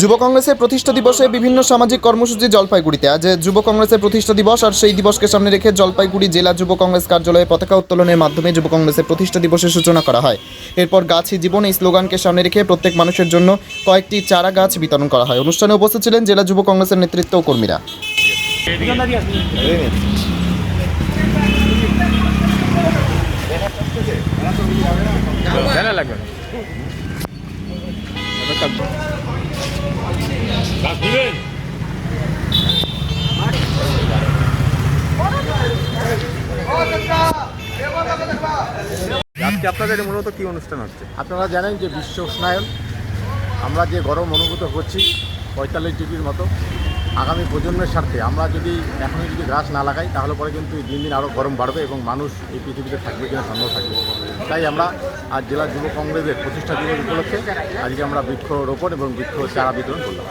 যুব কংগ্রেসের প্রতিষ্ঠা দিবসে বিভিন্ন সামাজিক কর্মসূচি জলপাইগুড়িতে। আজ যুব কংগ্রেসের প্রতিষ্ঠা দিবস আর সেই দিবসকে সামনে রেখে জলপাইগুড়ি জেলা যুব কংগ্রেস কার্যালয়ে পতাকা উত্তোলনের মাধ্যমে যুব কংগ্রেসের প্রতিষ্ঠা দিবসের সূচনা করা হয়। এরপর গাছই জীবন এই স্লোগানকে সামনে রেখে প্রত্যেক মানুষের জন্য কয়েকটি চারা গাছ বিতরণ করা হয়। অনুষ্ঠানে উপস্থিত ছিলেন জেলা যুব কংগ্রেসের নেতৃত্ব ও কর্মীরা। আজকে আপনাদের মূলত কি অনুষ্ঠান হচ্ছে? আপনারা জানেন যে বিশ্ব উষ্ণায়ন আমরা যে গরম অনুভূত করছি পঁয়তাল্লিশ ডিগ্রির মতো আগামী প্রজন্মের স্বার্থে আমরা যদি এখনই যদি গাছ না লাগাই তাহলে পরে কিন্তু দিন দিন আরও গরম বাড়বে এবং মানুষ এই পৃথিবীতে থাকবে কিনা সন্দেহ থাকবে। তাই আমরা আজ জেলা যুব কংগ্রেসের প্রতিষ্ঠা দিবস উপলক্ষে আজকে আমরা বৃক্ষরোপণ এবং বৃক্ষ চারা বিতরণ করলাম।